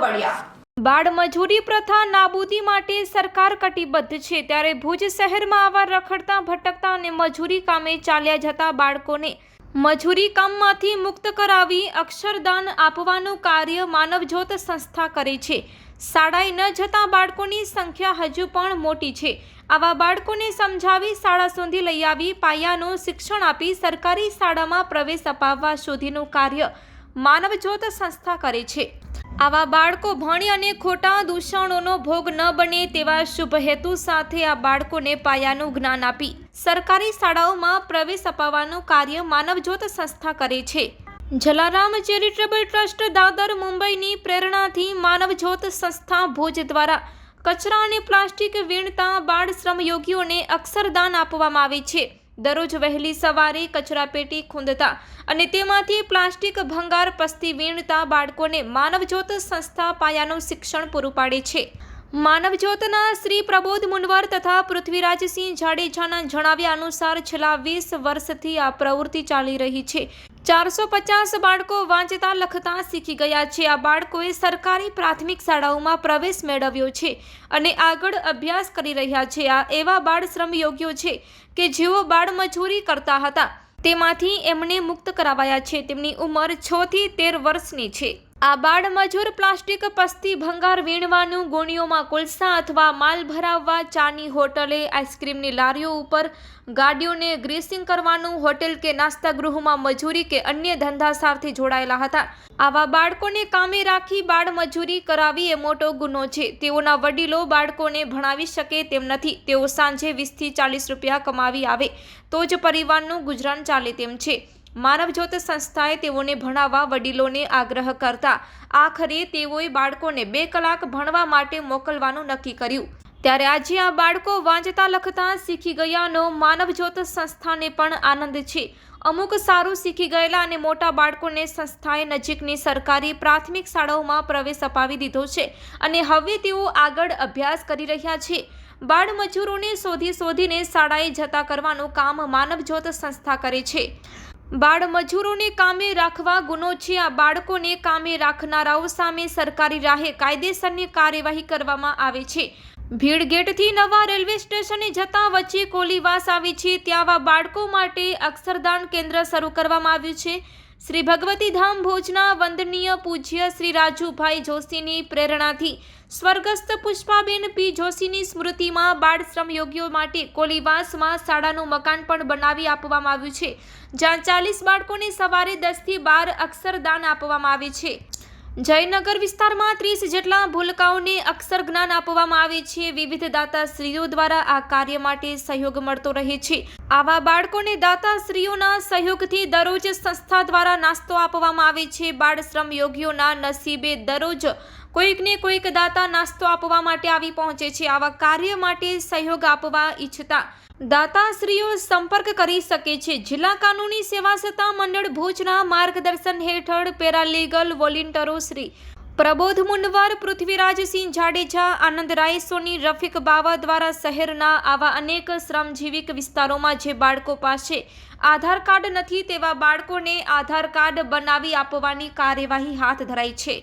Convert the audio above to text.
મળ્યા બાળ મજૂરી પ્રથા નાબૂદી માટે સરકાર કટિબદ્ધ છે. ત્યારે ભુજ શહેરમાં આવા રખડતા, ભટકતા અને મજૂરી કામે ચાલ્યા જતા બાળકોને મજૂરી કામમાંથી મુક્ત કરાવી અક્ષરદાન આપવાનું કાર્ય માનવજ્યોત સંસ્થા કરે છે. શાળાએ ન જતા બાળકોની સંખ્યા હજુ પણ મોટી છે. આવા બાળકોને સમજાવી શાળા સુધી લઈ આવી, પાયાનું શિક્ષણ આપી સરકારી શાળામાં પ્રવેશ અપાવવા સુધીનું કાર્ય માનવજ્યોત સંસ્થા કરે છે. આવા બાળકો ભણી અને ખોટા દૂષણોનો ભોગ ન બને તેવા શુભ હેતુ સાથે આ બાળકોને પાયાનું જ્ઞાન આપી સરકારી શાળાઓમાં પ્રવેશ અપાવવાનું કાર્ય માનવજ્યોત સંસ્થા કરે છે. જલારામ ચેરિટેબલ ટ્રસ્ટ દાદર મુંબઈની પ્રેરણાથી માનવજ્યોત સંસ્થા ભુજ દ્વારા કચરા અને પ્લાસ્ટિક વીણતા બાળ શ્રમયોગીઓને અક્ષરદાન આપવામાં આવે છે. દરરોજ વહેલી સવારે કચરાપેટી ખૂંદતા અને તેમાંથી પ્લાસ્ટિક ભંગાર, પસ્તી વીણતા બાળકોને માનવજ્યોત સંસ્થા પાયાનું શિક્ષણ પૂરું પાડે છે. માનવજ્યોતના શ્રી પ્રબોધ મુનવર તથા પૃથ્વીરાજસિંહ જાડેજાના જણાવ્યા અનુસાર છેલ્લા વીસ વર્ષથી આ પ્રવૃત્તિ ચાલી રહી છે. ચારસો પચાસ બાળકો વાંચતા, લખતા શીખી ગયા છે. આ બાળકોએ સરકારી પ્રાથમિક શાળાઓમાં પ્રવેશ મેળવ્યો છે અને આગળ અભ્યાસ કરી રહ્યા છે. આ એવા બાળ શ્રમયોગીઓ છે કે જેઓ બાળ મજૂરી કરતા હતા. તેમાંથી એમને મુક્ત કરાવાયા છે. તેમની ઉંમર છ થી તેર વર્ષની છે. આ બાળ મજૂર પ્લાસ્ટિક પસ્તી ભંગાર વીણવાનું ગોણીઓમાં કોલસા અથવા માલ ભરાવવા ચાની હોટલે આઈસ્ક્રીમની લારીઓ ઉપર ગાડીઓને ગ્રીસિંગ કરવાનું, હોટેલ કે નાસ્તા ગૃહમાં મજૂરી કે અન્ય ધંધા સાથે જોડાયેલા હતા. આવા બાળકોને કામે રાખી બાળ મજૂરી કરાવી એ મોટો ગુનો છે. તેઓના વડીલો બાળકોને ભણાવી શકે તેમ નથી. તેઓ સાંજે વીસથી ચાલીસ રૂપિયા કમાવી આવે. તો જ પરિવારનું ગુજરાન ચાલે તેમ છે. માનવજ્યોત સંસ્થાએ તેઓને ભણાવવા વડીલોને આગ્રહ કરતા આખરે તેઓએ બાળકોને બે કલાક ભણવા માટે મોકલવાનું નક્કી કર્યું. ત્યારે આજે આ બાળકો વાંચતા લખતા શીખી ગયાનો માનવજ્યોત સંસ્થાને પણ આનંદ છે. અમુક સારું શીખી ગયેલા અને મોટા બાળકોને સંસ્થાએ નજીકની સરકારી પ્રાથમિક શાળાઓમાં પ્રવેશ અપાવી દીધો છે અને હવે તેઓ આગળ અભ્યાસ કરી રહ્યા છે. બાળ મજૂરોને શોધી શોધીને શાળાએ જતા કરવાનું કામ માનવજ્યોત સંસ્થા કરે છે. બાળ મજૂરોને કામે રાખવા ગુનો છે. આ બાળકોને કામે રાખનારાઓ સામે સરકારી રાહે કાયદેસરની કાર્યવાહી કરવામાં આવે છે. ભીડ ગેટથી નવા રેલવે સ્ટેશને જતા વચ્ચે કોલીવાસ આવી છે. ત્યાં બાળકો માટે અક્ષરદાન કેન્દ્ર શરૂ કરવામાં આવ્યું છે. શ્રી ભગવતી ધામ ભોજના વંદનીય પૂજ્ય શ્રી રાજુભાઈ જોશીની પ્રેરણાથી સ્વર્ગસ્થ પુષ્પાબેન પી જોશીની સ્મૃતિમાં બાળ શ્રમયોગીઓ માટે કોલીવાસમાં શાળાનું મકાન પણ બનાવી આપવામાં આવ્યું છે, જ્યાં ચાલીસ બાળકોને સવારે દસથી બાર અક્ષરદાન આપવામાં આવે છે. જયનગર વિસ્તારમાં ત્રીસ જેટલા ભૂલકાઓને અક્ષર જ્ઞાન આપવામાં આવે છે. વિવિધ દાતાશ્રીઓ દ્વારા આ કાર્ય માટે સહયોગ મળતો રહે છે. આવા બાળકોને દાતાશ્રીઓના સહયોગથી દરરોજ સંસ્થા દ્વારા નાસ્તો આપવામાં આવે છે. બાળ શ્રમ યોગીઓના નસીબે દરરોજ કોઈકને કોઈક દાતા નાસ્તો આપવા માટે આવી પહોંચે છે. આવા કાર્ય માટે સહયોગ આપવા ઈચ્છતા દાતાશ્રીઓ સંપર્ક કરી શકે છે. જિલ્લા કાનૂની સેવા સત્તા મંડળ ભુજના માર્ગદર્શન હેઠળ પેરાલીગલ વોલિન્ટરો શ્રી પ્રબોધ મુંડવર પૃથ્વીરાજસિંહ જાડેજા આનંદરાય સોની રફીક બાવા દ્વારા શહેરના આવા અનેક શ્રમજીવીક વિસ્તારોમાં જે બાળકો પાસે આધાર કાર્ડ નથી, તેવા બાળકોને આધાર કાર્ડ બનાવી આપવાની કાર્યવાહી હાથ ધરાઈ છે.